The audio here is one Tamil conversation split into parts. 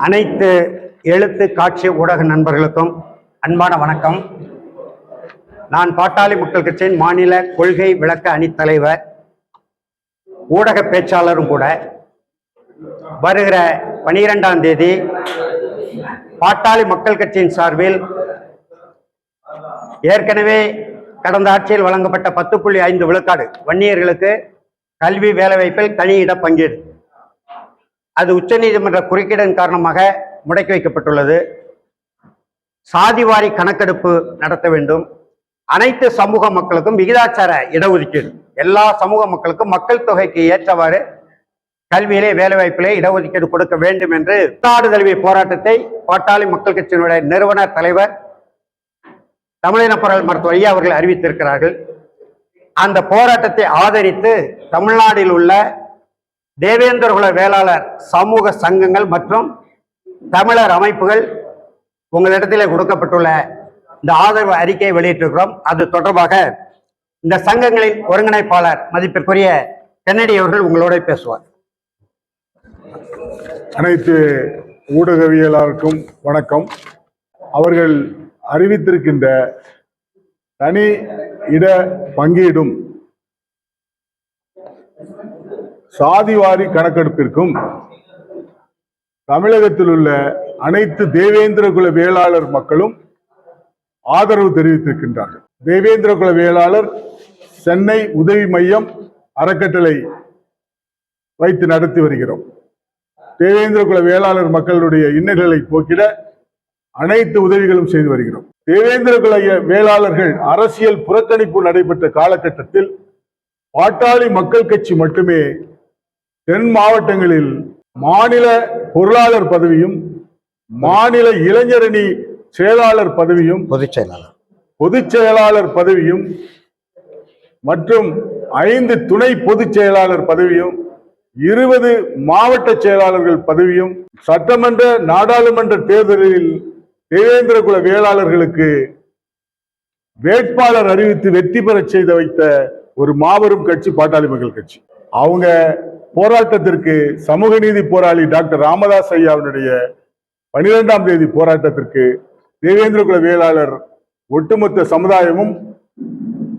அனைத்து எழுத்து காட்சி ஊடக நண்பர்களுக்கும் அன்பான வணக்கம். நான் பாட்டாளி மக்கள் கட்சியின் மாநில கொள்கை விளக்க அணித்தலைவர் ஊடக பேச்சாளரும் கூட வருகிற பனிரெண்டாம் தேதி பாட்டாளி மக்கள் கட்சியின் சார்பில் ஏற்கனவே கடந்த ஆட்சியில் வழங்கப்பட்ட பத்து புள்ளி ஐந்து விழுக்காடு வன்னியர்களுக்கு கல்வி வேலைவாய்ப்பில் தனி இட பங்கீடு. அது உச்சநீதிமன்ற குறுக்கீடன் காரணமாக முடக்கி வைக்கப்பட்டுள்ளது. சாதிவாரி கணக்கெடுப்பு நடத்த வேண்டும். அனைத்து சமூக மக்களுக்கும் விகிதாச்சார இடஒதுக்கீடு. எல்லா சமூக மக்களுக்கும் மக்கள் தொகைக்கு ஏற்றவாறு கல்வியிலே வேலைவாய்ப்பிலே இடஒதுக்கீடு கொடுக்க வேண்டும் என்று நாடு தழுவிய போராட்டத்தை பாட்டாளி மக்கள் கட்சியினுடைய நிறுவனர் தலைவர் தமிழின பொருள் மருத்துவர் ஐயா அவர்கள் அறிவித்திருக்கிறார்கள். அந்த போராட்டத்தை ஆதரித்து தமிழ்நாட்டில் உள்ள தேவேந்திரகுல வேளாளர் சமூக சங்கங்கள் மற்றும் தமிழர் அமைப்புகள் உங்களிடத்திலே கொடுக்கப்பட்டுள்ள இந்த ஆதரவு அறிக்கையை வெளியிட்டிருக்கிறோம். அது தொடர்பாக இந்த சங்கங்களின் ஒருங்கிணைப்பாளர் மதிப்பிற்குரிய கென்னடி அவர்கள் உங்களோட பேசுவார். அனைத்து ஊடகவியலாளருக்கும் வணக்கம். அவர்கள் அறிவித்திருக்கின்ற தனி இட பங்கீடும் சாதிவாரி கணக்கெடுப்பிற்கும் தமிழகத்தில் உள்ள அனைத்து தேவேந்திர குல வேளாளர் மக்களும் ஆதரவு தெரிவித்திருக்கின்றார்கள். தேவேந்திர குல வேளாளர் சென்னை உதவி மையம் அறக்கட்டளை வைத்து நடத்தி வருகிறோம். தேவேந்திர குல வேளாளர் மக்களுடைய இன்னல்களை போக்கிட அனைத்து உதவிகளும் செய்து வருகிறோம். தேவேந்திர குல வேளாளர்கள் அரசியல் புறக்கணிப்பு நடைபெற்ற காலகட்டத்தில் பாட்டாளி மக்கள் கட்சி மட்டுமே தென் மாவட்டங்களில் மாநில பொருளாளர் பதவியும் மாநில இளைஞரணி செயலாளர் பதவியும் பொதுச் செயலாளர். பொதுச் செயலாளர் பதவியும் மற்றும் ஐந்து துணை பொதுச் செயலாளர் பதவியும் இருபது மாவட்ட செயலாளர்கள் பதவியும் சட்டமன்ற நாடாளுமன்ற தேர்தலில் தேவேந்திர குல வேளாளர்களுக்கு வேட்பாளர் அறிவித்து வெற்றி பெறச் செய்து வைத்த ஒரு மாபெரும் கட்சி பாட்டாளி மக்கள் கட்சி. அவங்க போராட்டத்திற்கு சமூக நீதி போராளி டாக்டர் ராமதாஸ் ஐயாவினுடைய பனிரெண்டாம் தேதி போராட்டத்திற்கு தேவேந்திரகுல வேளாளர் ஒட்டுமொத்த சமுதாயமும்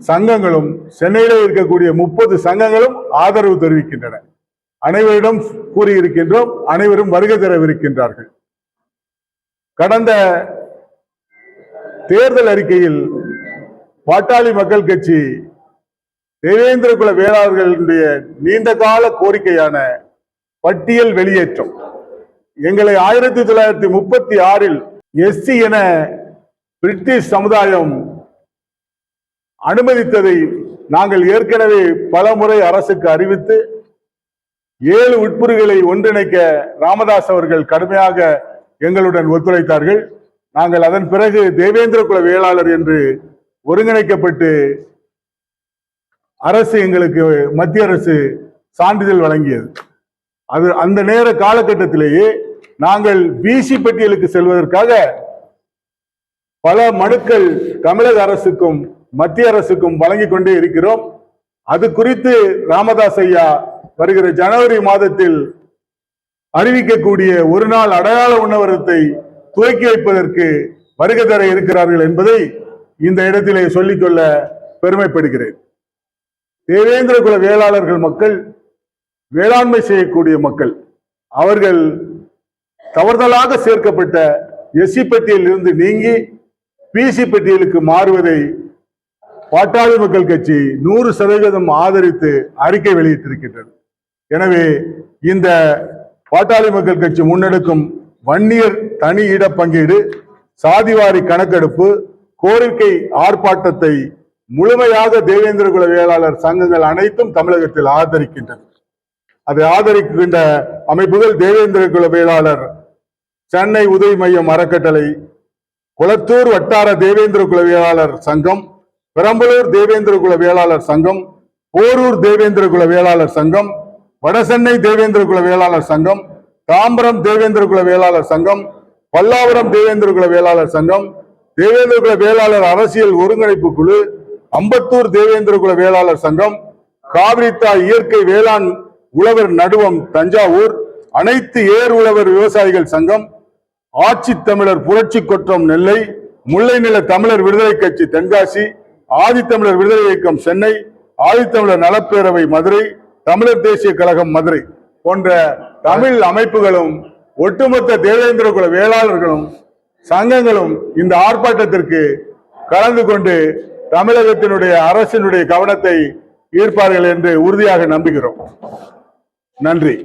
சங்கங்களும் சென்னையில இருக்கக்கூடிய முப்பது சங்கங்களும் ஆதரவு தெரிவிக்கின்றன. அனைவரிடம் கூறியிருக்கின்றோம் அனைவரும் வருகை தரவிருக்கின்றார்கள். கடந்த தேர்தல் அறிக்கையில் பாட்டாளி மக்கள் கட்சி தேவேந்திர குல வேளாளர்களுடைய நீண்ட கால கோரிக்கையான பட்டியல் வெளியேற்றம். எங்களை ஆயிரத்தி தொள்ளாயிரத்தி முப்பத்தி ஆறில் எஸ்சி என பிரிட்டிஷ் சமுதாயம் அனுமதித்ததை நாங்கள் ஏற்கனவே பல முறை அரசுக்கு அறிவித்து ஏழு உட்புறுகளை ஒன்றிணைக்க ராமதாஸ் அவர்கள் கடுமையாக எங்களுடன் ஒத்துழைத்தார்கள். நாங்கள் அதன் பிறகு தேவேந்திர குல வேளாளர் என்று ஒருங்கிணைக்கப்பட்டு அரசு எங்களுக்கு மத்திய அரசு சான்றிதழ் வழங்கியது. அது அந்த நேர காலகட்டத்திலேயே நாங்கள் பிசி பட்டியலுக்கு செல்வதற்காக பல மனுக்கள் தமிழக அரசுக்கும் மத்திய அரசுக்கும் வழங்கிக் கொண்டே இருக்கிறோம். அது குறித்து ராமதாஸ் ஐயா வருகிற ஜனவரி மாதத்தில் அறிவிக்கக்கூடிய ஒரு நாள் அடையாள உணவரத்தை துவக்கி வைப்பதற்கு வருகை தர இருக்கிறார்கள் என்பதை இந்த இடத்திலே சொல்லிக்கொள்ள பெருமைப்படுகிறேன். தேவேந்திர குல வேளாளர்கள் மக்கள் வேளாண்மை செய்யக்கூடிய மக்கள் அவர்கள் தவறுதலாக சேர்க்கப்பட்ட எஸ்சி பட்டியலில் இருந்து நீங்கி பிசி பட்டியலுக்கு மாறுவதை பாட்டாளி மக்கள் கட்சி நூறு சதவீதம் ஆதரித்து அறிக்கை வெளியிட்டிருக்கின்றது. எனவே இந்த பாட்டாளி மக்கள் கட்சி முன்னெடுக்கும் வன்னியர் தனி இட பங்கீடு சாதிவாரி கணக்கெடுப்பு கோரிக்கை ஆர்ப்பாட்டத்தை முழுமையாக தேவேந்திர குல வேளாளர் சங்கங்கள் அனைத்தும் தமிழகத்தில் ஆதரிக்கின்றன. அதை ஆதரிக்கின்ற அமைப்புகள் தேவேந்திர குல வேளாளர் சென்னை உதவி மையம் அறக்கட்டளை குளத்தூர் வட்டார தேவேந்திர குல வேளாளர் சங்கம் பெரம்பலூர் தேவேந்திர குல வேளாளர் சங்கம் போரூர் தேவேந்திர குல வேளாளர் சங்கம் வடசென்னை தேவேந்திர குல வேளாளர் சங்கம் தாம்பரம் தேவேந்திர குல வேளாளர் சங்கம் பல்லாவரம் தேவேந்திர குல வேளாளர் சங்கம் தேவேந்திர குல வேளாளர் அரசியல் ஒருங்கிணைப்பு குழு அம்பத்தூர் தேவேந்திரகுல வேளாளர் சங்கம் காவிரித்தா இயற்கை வேளாண் உழவர் நடுவம் தஞ்சாவூர் அனைத்து ஏர் உழவர் விவசாயிகள் சங்கம் ஆட்சி தமிழர் புரட்சி கொற்றம் நெல்லை முல்லை நில தமிழர் விடுதலை கட்சி தென்காசி ஆதித்தமிழர் விடுதலை இயக்கம் சென்னை ஆதித்தமிழர் நலப்பேரவை மதுரை தமிழர் தேசிய கழகம் மதுரை போன்ற தமிழ் அமைப்புகளும் ஒட்டுமொத்த தேவேந்திர குல வேளாளர்களும் சங்கங்களும் இந்த ஆர்ப்பாட்டத்திற்கு கலந்து கொண்டு தமிழகத்தினுடைய அரசினுடைய கவனத்தை ஈர்ப்பார்கள் என்று உறுதியாக நம்புகிறோம். நன்றி.